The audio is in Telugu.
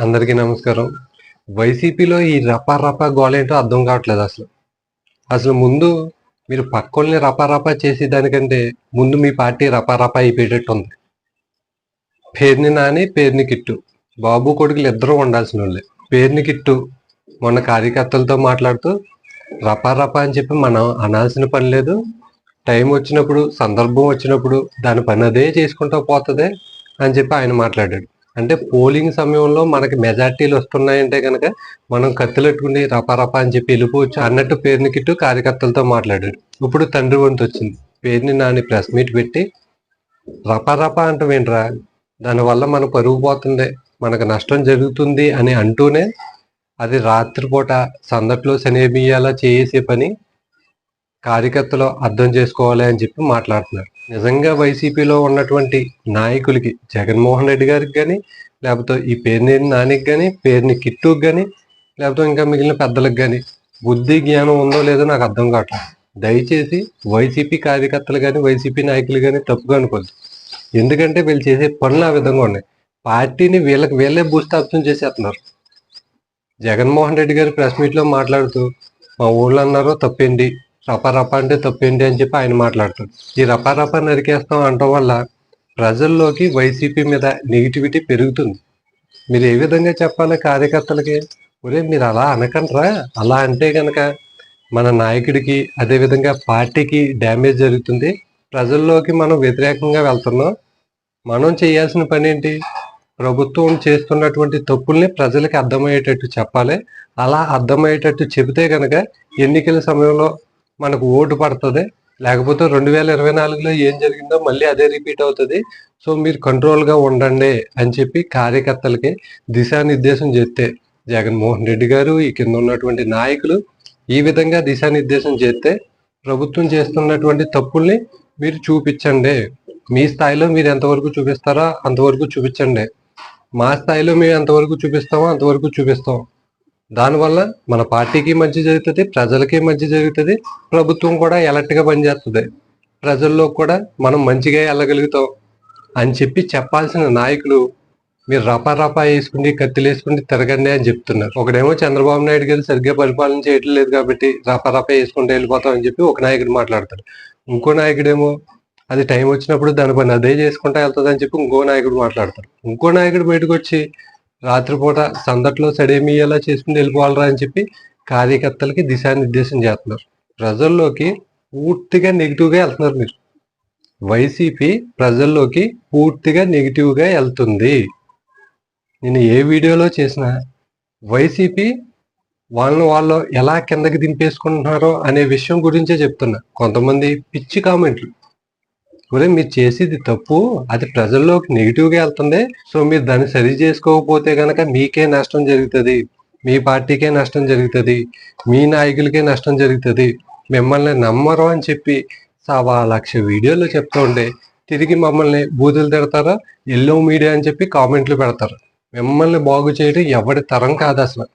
అందరికీ నమస్కారం. వైసీపీలో ఈ రపా రపా ఏంటో అర్థం కావట్లేదు అసలు. అసలు ముందు మీరు పక్కోళ్ళని రపా రపా చేసే దానికంటే ముందు మీ పార్టీ రపా రపా అయిపోయేటట్టు ఉంది. పేరుని నాని పేరుని కిట్టు. బాబు కొడుకులు ఇద్దరూ ఉండాల్సిన వాళ్ళే. పేరుని కిట్టు. మొన్న కార్యకర్తలతో మాట్లాడుతూ రపా రపా అని చెప్పి మనం అనాల్సిన పని లేదు. టైం వచ్చినప్పుడు సందర్భం వచ్చినప్పుడు దాని పని అదే చేసుకుంటూ పోతుంది అని చెప్పి ఆయన మాట్లాడాడు. అంటే పోలింగ్ సమయంలో మనకి మెజార్టీలు వస్తున్నాయంటే కనుక మనం కత్తులెట్టుకుని రపారపా అని చెప్పి వెళ్ళిపోవచ్చు అన్నట్టు పేరుని కిట్టు కార్యకర్తలతో మాట్లాడాడు. ఇప్పుడు తండ్రి వంతు వచ్చింది. పేరుని నాని ప్రెస్ మీట్ పెట్టి రపారపా అంటవేంట్రా దానివల్ల మన పరుగు పోతుంది మనకు నష్టం జరుగుతుంది అని అంటూనే అది రాత్రిపూట సందట్లో శనిబియ్యాలా చేసే పని కార్యకర్తలు అర్థం చేసుకోవాలి అని చెప్పి మాట్లాడుతున్నారు. నిజంగా వైసీపీలో ఉన్నటువంటి నాయకులకి జగన్మోహన్ రెడ్డి గారికి కానీ లేకపోతే ఈ పేరుని నానికి కానీ పేరుని కిట్టుకి కానీ లేకపోతే ఇంకా మిగిలిన పెద్దలకు కానీ బుద్ధి జ్ఞానం ఉందో లేదో నాకు అర్థం కావట్లేదు. దయచేసి వైసీపీ కార్యకర్తలు కానీ వైసీపీ నాయకులు కానీ తప్పుగా అనుకోవద్దు. ఎందుకంటే వీళ్ళు చేసే పనులు ఆ విధంగా ఉన్నాయి. పార్టీని వీళ్ళకి వీళ్ళే భూస్థాపితం చేసేస్తున్నారు. జగన్మోహన్ రెడ్డి గారు ప్రెస్ మీట్లో మాట్లాడుతూ మా ఊళ్ళో అన్నారో తప్పేంటి? రపా అంటే తప్పేంటి అని చెప్పి ఆయన మాట్లాడతాడు. ఈ రపా నరికేస్తాం అనటం వల్ల ప్రజల్లోకి వైసీపీ మీద నెగిటివిటీ పెరుగుతుంది. మీరు ఏ విధంగా చెప్పాలి కార్యకర్తలకి? ఒరే మీరు అలా అనకండ్రా. అలా అంటే కనుక మన నాయకుడికి అదే విధంగా పార్టీకి డ్యామేజ్ జరుగుతుంది. ప్రజల్లోకి మనం వ్యతిరేకంగా వెళ్తున్నాం. మనం చేయాల్సిన పని ఏంటి? ప్రభుత్వం చేస్తున్నటువంటి తప్పుల్ని ప్రజలకి అర్థమయ్యేటట్టు చెప్పాలి. అలా అర్థమయ్యేటట్టు చెబితే కనుక ఎన్నికల సమయంలో మనకు ఓటు పడుతుంది. లేకపోతే రెండు వేల ఇరవై నాలుగులో ఏం జరిగిందో మళ్ళీ అదే రిపీట్ అవుతుంది. సో మీరు కంట్రోల్గా ఉండండి అని చెప్పి కార్యకర్తలకి దిశానిర్దేశం చేస్తే జగన్మోహన్ రెడ్డి గారు ఈ కింద ఉన్నటువంటి నాయకులు ఈ విధంగా దిశానిర్దేశం చేస్తే ప్రభుత్వం చేస్తున్నటువంటి తప్పుల్ని మీరు చూపించండి. మీ స్థాయిలో మీరు ఎంతవరకు చూపిస్తారో అంతవరకు చూపించండి. మా స్థాయిలో మేము ఎంతవరకు చూపిస్తామో అంతవరకు చూపిస్తాం. దానివల్ల మన పార్టీకి మంచి జరుగుతుంది ప్రజలకి మంచి జరుగుతుంది ప్రభుత్వం కూడా ఎలర్ట్గా పనిచేస్తుంది. ప్రజల్లో కూడా మనం మంచిగా వెళ్ళగలుగుతాం అని చెప్పి చెప్పాల్సిన నాయకులు మీరు రపా రపా వేసుకుని కత్తిలు వేసుకుని తిరగండి అని చెప్తున్నారు. ఒకడేమో చంద్రబాబు నాయుడు గారు సరిగ్గా పరిపాలన చేయటం లేదు కాబట్టి రపా రపా వేసుకుంటూ వెళ్ళిపోతాం అని చెప్పి ఒక నాయకుడు మాట్లాడతాడు. ఇంకో నాయకుడేమో అది టైం వచ్చినప్పుడు దాని పని అదే చేసుకుంటా వెళ్తుంది అని చెప్పి ఇంకో నాయకుడు మాట్లాడతారు ఇంకో నాయకుడు బయటకు వచ్చి రాత్రిపూట సందట్లో సడేమియ్యేలా చేసుకుని వెళ్ళిపోవాలరా అని చెప్పి కార్యకర్తలకి దిశానిర్దేశం చేస్తున్నారు. ప్రజల్లోకి పూర్తిగా నెగిటివ్గా వెళ్తున్నారు మీరు. వైసీపీ ప్రజల్లోకి పూర్తిగా నెగిటివ్గా వెళ్తుంది. నేను ఏ వీడియోలో చేసినా వైసీపీ వాళ్ళని వాళ్ళు ఎలా కిందకి దింపేసుకుంటున్నారో అనే విషయం గురించే చెప్తున్నా. కొంతమంది పిచ్చి కామెంట్లు. ఒరే మీరు చేసేది తప్పు. అది ప్రజల్లోకి నెగిటివ్గా వెళ్తుంది. సో మీరు దాన్ని సరి చేసుకోకపోతే కనుక మీకే నష్టం జరుగుతుంది. మీ పార్టీకే నష్టం జరుగుతుంది. మీ నాయకులకే నష్టం జరుగుతుంది. మిమ్మల్ని నమ్మరు అని చెప్పి సవా లక్ష వీడియోలు చెప్తూ ఉండే. తిరిగి మమ్మల్ని బూతులు తిడతారా? ఎల్లో మీడియా అని చెప్పి కామెంట్లు పెడతారు. మిమ్మల్ని బాగు చేయడం ఎవరి తరం కాదు అసలు.